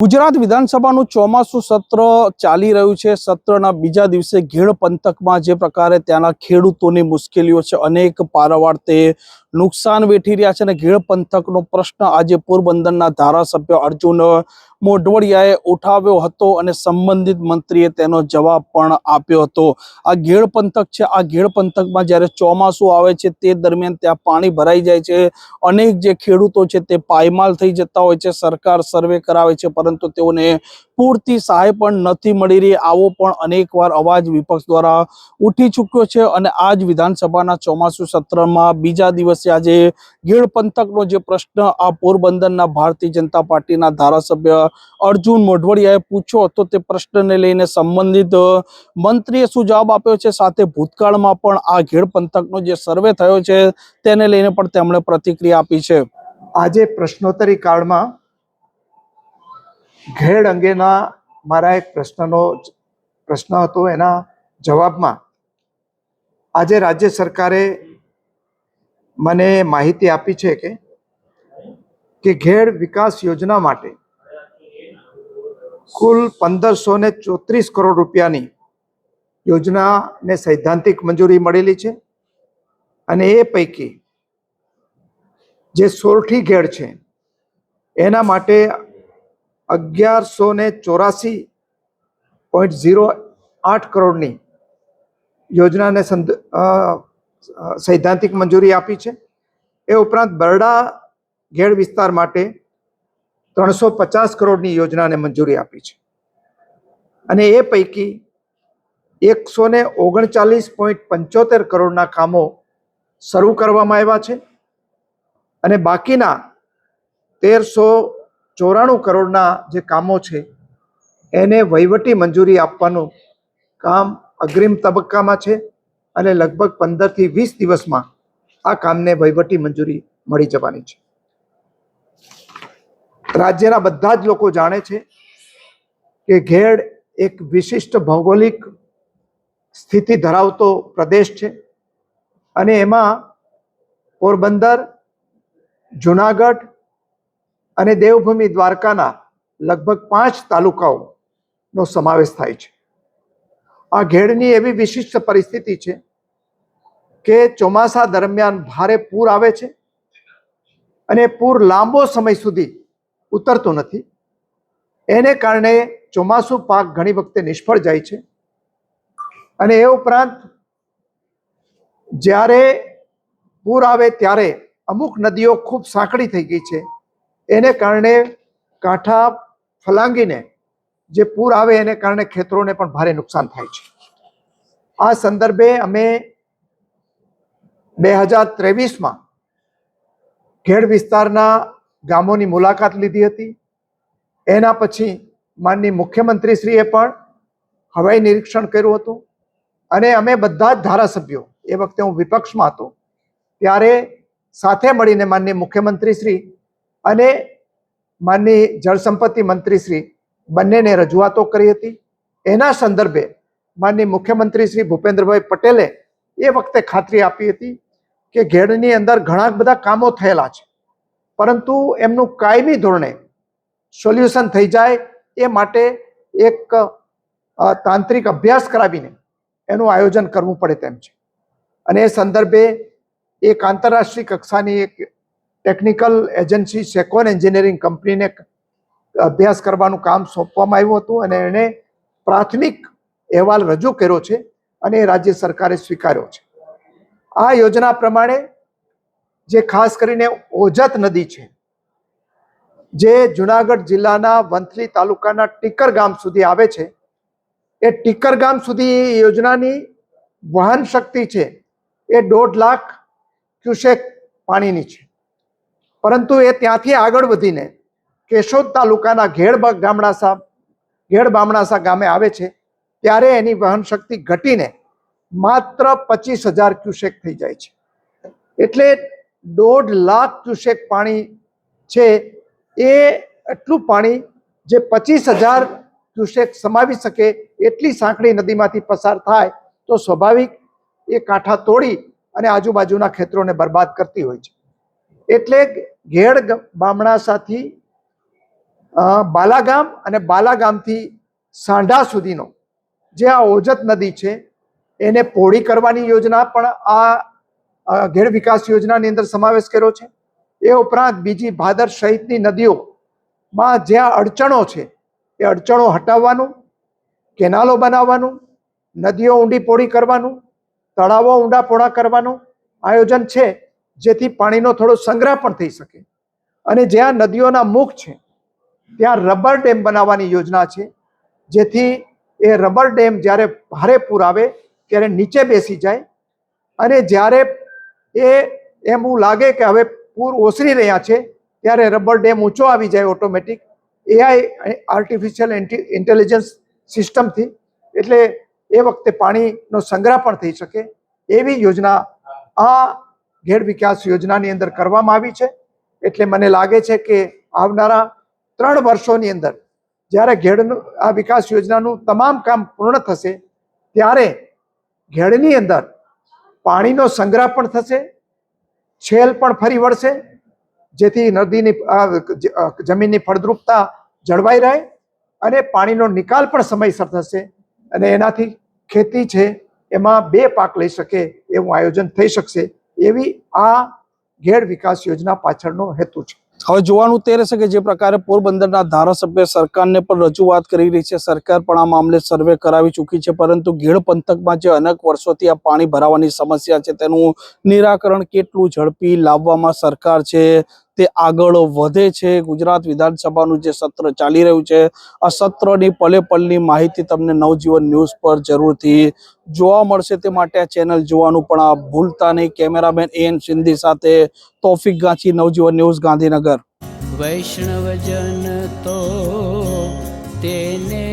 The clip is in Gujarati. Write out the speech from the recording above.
ગુજરાત વિધાનસભાનું ચોમાસું સત્ર ચાલી રહ્યું છે. સત્રના બીજા દિવસે ઘેડ પંથકમાં જે પ્રકારે ત્યાંના ખેડૂતોની મુશ્કેલીઓ છે, અનેક પારાવાર તે નુકસાન વેઠી રહ્યા છે અને ઘેડ પંથકનો પ્રશ્ન આજે પોરબંદરના ધારાસભ્ય અર્જુન મોઢવડિયાએ ઉઠાવ્યો હતો અને સંબંધિત મંત્રીએ તેનો જવાબ પણ આપ્યો હતો. આ ઘેડ પંથક છે, આ ઘેડ પંથકમાં જ્યારે ચોમાસું આવે છે, તે દરમિયાન ત્યાં પાણી ભરાઈ જાય છે. અનેક જે ખેડૂતો છે તે પાયમાલ થઈ જતા હોય છે, સરકાર સર્વે કરાવે છે, પરંતુ તેઓને પૂરતી સહાય પણ નથી મળી રહી. આવો પણ અનેકવાર અવાજ વિપક્ષ દ્વારા ઉઠી ચૂક્યો છે અને આજ વિધાનસભાના ચોમાસુ સત્રમાં બીજા દિવસે આજે ગીળ પંથકનો જે પ્રશ્ન આ પોરબંદરના ભારતીય જનતા પાર્ટીના ધારાસભ્ય અર્જુન મોઢવડિયાએ પૂછ્યો હતો, તે પ્રશ્નને લઈને સંબંધિત મંત્રીએ શું જવાબ આપ્યો છે? સાથે ભૂતકાળમાં પણ આ ઘેડ પંથકનો જે સર્વે થયો છે, તેને લઈને પણ તેમણે પ્રતિક્રિયા આપી છે. આજે પ્રશ્નોત્તરી કાળમાં ઘેડ અંગેના મારા એક પ્રશ્નનો પ્રશ્ન હતો. એના જવાબમાં આજે રાજ્ય સરકારે મને માહિતી આપી છે કે કે ઘેડ વિકાસ યોજના માટે કુલ પંદરસો ને ચોત્રીસ કરોડ રૂપિયાની યોજનાને સૈદ્ધાંતિક મંજૂરી મળેલી છે અને એ પૈકી જે સોરઠી ઘેડ છે, એના માટે અગિયારસો ને ચોરાસી પોઈન્ટ ઝીરો આઠ કરોડની યોજનાને સંદ સૈદ્ધાંતિક મંજૂરી આપી છે. એ ઉપરાંત બરડા ઘેડ વિસ્તાર માટે ત્રણસો પચાસ કરોડની યોજનાને મંજૂરી આપી છે. અને એ પૈકી એકસો ને ઓગણચાલીસ પોઈન્ટ પંચોતેર કરોડના કામો શરૂ કરવામાં આવ્યા છે. અને બાકીના તેરસો ચોરાણું કરોડના જે કામો છે, એને વહીવટી મંજૂરી આપવાનું કામ અગ્રિમ તબક્કામાં છે. અને લગભગ પંદરથી વીસ દિવસમાં આ કામને વહીવટી મંજૂરી મળી જવાની છે. રાજ્યના બધા જ લોકો જાણે છે કે ઘેડ એક વિશિષ્ટ ભૌગોલિક સ્થિતિ ધરાવતો પ્રદેશ છે અને એમાં પોરબંદર, જુનાગઢ અને દેવભૂમિ દ્વારકાના લગભગ પાંચ તાલુકાઓનો સમાવેશ થાય છે. આ ઘેડની એવી વિશિષ્ટ પરિસ્થિતિ છે કે ચોમાસા દરમિયાન ભારે પૂર આવે છે? અને પૂર લાંબો સમય સુધી ઉતરતું નથી. એને કારણે ચોમાસું પાક ઘણી વખતે નિષ્ફળ જાય છે. અને એ ઉપરાંત જ્યારે પૂર આવે ત્યારે અમુક નદીઓ ખૂબ સાંકડી થઈ ગઈ છે. એને કારણે કાંઠા ફલાંગીને જે પૂર આવે એને કારણે ખેતરોને પણ ભારે નુકસાન થાય છે. આ સંદર્ભે અમે બે હજાર ત્રેવીસમાં ખેડ વિસ્તારના ગામોની મુલાકાત લીધી હતી. એના પછી માનની મુખ્યમંત્રીશ્રીએ પણ હવાઈ નિરીક્ષણ કર્યું હતું અને અમે બધા જ ધારાસભ્યો એ વખતે હું વિપક્ષમાં હતો ત્યારે સાથે મળીને માનનીય મુખ્યમંત્રીશ્રી અને માનની જળસંપત્તિ મંત્રીશ્રી બંનેને રજૂઆતો કરી હતી. એના સંદર્ભે માનની મુખ્યમંત્રી શ્રી ભૂપેન્દ્રભાઈ પટેલે એ વખતે ખાતરી આપી હતી કે ઘેડની અંદર ઘણા બધા કામો થયેલા છે. પરંતુ એમનું કાયમી ધોરણે સોલ્યુશન થઈ જાય એ માટે એક તાંત્રિક અભ્યાસ કરાવીને એનું આયોજન કરવું પડે તેમ છે. અને એ સંદર્ભે એક આંતરરાષ્ટ્રીય કક્ષાની એક ટેકનિકલ એજન્સી સેકોન એન્જિનિયરિંગ કંપનીને અભ્યાસ કરવાનું કામ સોંપવામાં આવ્યું હતું અને એણે પ્રાથમિક અહેવાલ રજૂ કર્યો છે અને એ રાજ્ય સરકારે સ્વીકાર્યો છે. આ યોજના પ્રમાણે જે ખાસ કરીને ઓજત નદી છે, જે જુનાગઢ જિલ્લાના વંથલી તાલુકાના ટીકર ગામ સુધી આવે છે, એ ટીકર ગામ સુધી યોજનાની વહન શક્તિ છે એ દોઢ લાખ ક્યુસેક પાણીની છે. પરંતુ એ ત્યાંથી આગળ વધીને કેશોદ તાલુકાના ઘેડ ગામડાસા ઘેડ બામણાસા ગામે આવે છે, ત્યારે એની વહન શક્તિ ઘટીને માત્ર પચીસ હજાર ક્યુસેક થઈ જાય છે. એટલે દોઢ લાખ ક્યુસેક પાણી છે એ એટલું પાણી જે પચીસ હજાર ક્યુસેક સમાવી શકે એટલી સાંકડી નદીમાંથી પસાર થાય તો સ્વાભાવિક એ કાંઠા તોડી અને આજુબાજુના ખેતરોને બરબાદ કરતી હોય છે. એટલે ઘેડ ગ- બામણાસાથી અ, બાલાગામ અને બાલાગામથી સાંઢા સુધીનો જે આ ઓજત નદી છે એને પહોળી કરવાની યોજના પણ આ ઘેડ વિકાસ યોજનાની અંદર સમાવેશ કર્યો છે. એ ઉપરાંત બીજી ભાદર સહિતની નદીઓમાં જ્યાં અડચણો છે, એ અડચણો હટાવવાનું, કેનાલો બનાવવાનું, નદીઓ ઊંડી પહોળી કરવાનું, તળાવો ઊંડા પહોળા કરવાનું આયોજન છે, જેથી પાણીનો થોડો સંગ્રહ પણ થઈ શકે. અને જ્યાં નદીઓના મુખ છે, ત્યાં રબર ડેમ બનાવવાની યોજના છે, જેથી એ રબર ડેમ જ્યારે ભારે પૂર આવે ત્યારે નીચે બેસી જાય. અને જ્યારે એ એમ લાગે કે હવે પૂર ઓસરી રહ્યા છે, ત્યારે રબર ડેમ ઊંચો આવી જાય ઓટોમેટિક. એઆઈ આર્ટિફિશિયલ ઇન્ટેલિજન્સ સિસ્ટમથી એટલે એ વખતે પાણીનો સંગ્રહ પણ થઈ શકે. એવી યોજના આ ઘેડ વિકાસ યોજનાની અંદર કરવામાં આવી છે. એટલે મને લાગે છે કે આવનારા ત્રણ વર્ષોની અંદર જ્યારે ઘેડનું આ વિકાસ યોજનાનું તમામ કામ પૂર્ણ થશે, ત્યારે ઘેડની અંદર પાણીનો સંગ્રહ પણ થશે, છેલ પણ ફરી વળશે, જેથી નદીની જમીનની ફળદ્રુપતા જળવાઈ રહે અને પાણીનો નિકાલ પણ સમયસર થશે અને એનાથી ખેતી છે એમાં બે પાક લઈ શકે એવું આયોજન થઈ શકશે એવી આ ઘેડ વિકાસ યોજના પાછળનો હેતુ છે. હવે જોવાનું તે રહેશે કે જે પ્રકારે પોરબંદરના ધારાસભ્ય સરકારને પણ રજૂઆત કરી રહી છે. સરકાર પણ આ મામલે સર્વે કરાવી ચૂકી છે, પરંતુ ગીડ પંથકમાં જે અનેક વર્ષોથી આ પાણી ભરાવાની સમસ્યા છે, તેનું નિરાકરણ કેટલું ઝડપી લાવવામાં સરકાર છે તે આગળ વધે છે. ગુજરાત વિધાનસભાનું જે સત્ર ચાલી રહ્યું છે, આ સત્રની પલે પલની માહિતી તમને નવજીવન ન્યૂઝ પર જરૂરથી જોવા મળશે. તે માટે આ ચેનલ જોવાનું પણ આ ભૂલતા નહીં. કેમેરામેન એન સિંધી સાથે તોફિક ગાંચી, નવજીવન ન્યૂઝ, ગાંધીનગર. વૈષ્ણવજન તો તેને